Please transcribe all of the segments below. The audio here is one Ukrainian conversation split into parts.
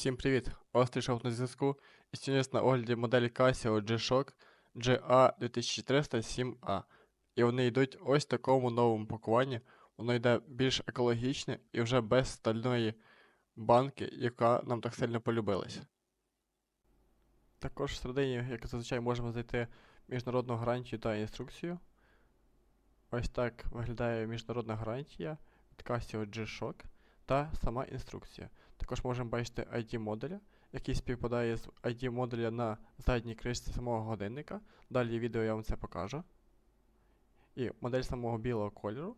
Всім привіт! Острий шов на зв'язку. І сьогодні на огляді моделі Casio G-Shock GA2407A. І вони йдуть ось в такому новому пакуванні. Воно йде більш екологічне і вже без стальної банки, яка нам так сильно полюбилась. Також всередині, як зазвичай, можемо знайти міжнародну гарантію та інструкцію. Ось так виглядає міжнародна гарантія від Casio G-Shock та сама інструкція. Також можемо бачити ID модуля, який співпадає з ID модуля на задній кришці самого годинника. Далі відео я вам це покажу. І модель самого білого кольору.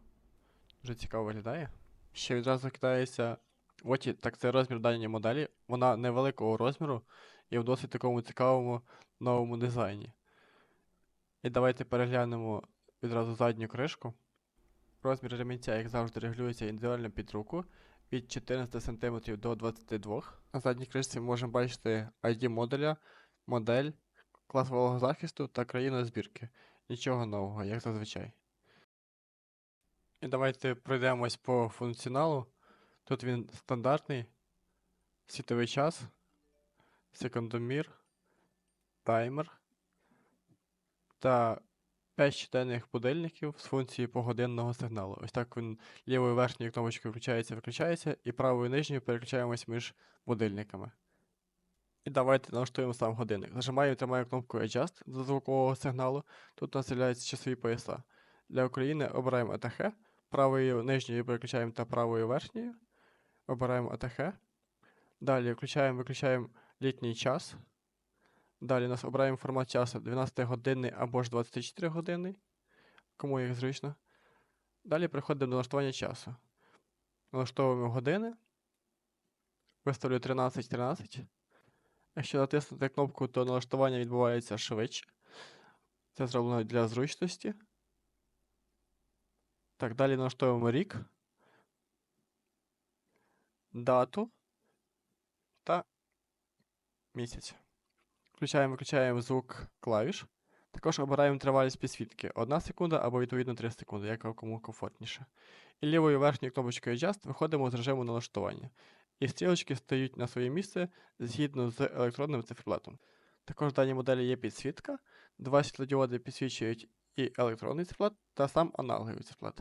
Дуже цікаво виглядає. Ще відразу кидається в очі, так це розмір даної моделі. Вона невеликого розміру і в досить такому цікавому новому дизайні. І давайте переглянемо відразу задню кришку. Розмір ремінця, як завжди, регулюється індивідуально під руку від 14 см до 22 На задній кришці можемо бачити ID модуля, модель, клас вологого захисту та країну збірки. Нічого нового, як зазвичай. І давайте пройдемось по функціоналу. Тут він стандартний, світовий час, секундомір, таймер та 5 щоденних будильників з функцією погодинного сигналу. Ось так він лівою верхньою кнопочкою включається, виключається, і правою нижньою переключаємось між будильниками. І давайте налаштуємо сам годинник. Нажимаємо і тримаємо кнопку Adjust до звукового сигналу. Тут у нас з'являються часові пояса. Для України обираємо АТХ, правою нижньою переключаємо та правою верхньою. Обираємо АТХ. Далі включаємо, виключаємо літній час. Далі нас обираємо формат часу 12 годинний або ж 24 годинний, кому як зручно. Далі переходимо до налаштування часу. Налаштовуємо години. Виставлю 13.13. Якщо натиснути кнопку, то налаштування відбувається швидше. Це зроблено для зручності. Так, далі налаштовуємо рік, дату та місяць. Включаємо, виключаємо звук клавіш. Також обираємо тривалість підсвітки 1 секунда або відповідно 3 секунди, як кому комфортніше. І лівою верхньою кнопочкою Adjust виходимо з режиму налаштування. І стрілочки стають на своє місце згідно з електронним циферблатом. Також в даній моделі є підсвітка, два світлодіоди підсвічують і електронний циферблат, та сам аналоговий циферблат.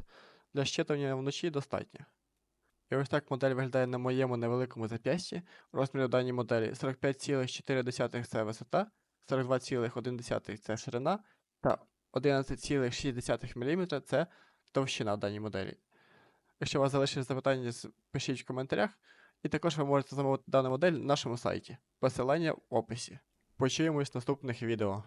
Для щитування вночі достатньо. І ось так модель виглядає на моєму невеликому зап'ясті. Розмір у даній моделі 45,4 це висота, 42,1 це ширина та 11,6 мм це товщина в даній моделі. Якщо у вас залишились запитання, пишіть в коментарях. І також ви можете замовити дану модель на нашому сайті. Посилання в описі. Почуємось в наступних відео.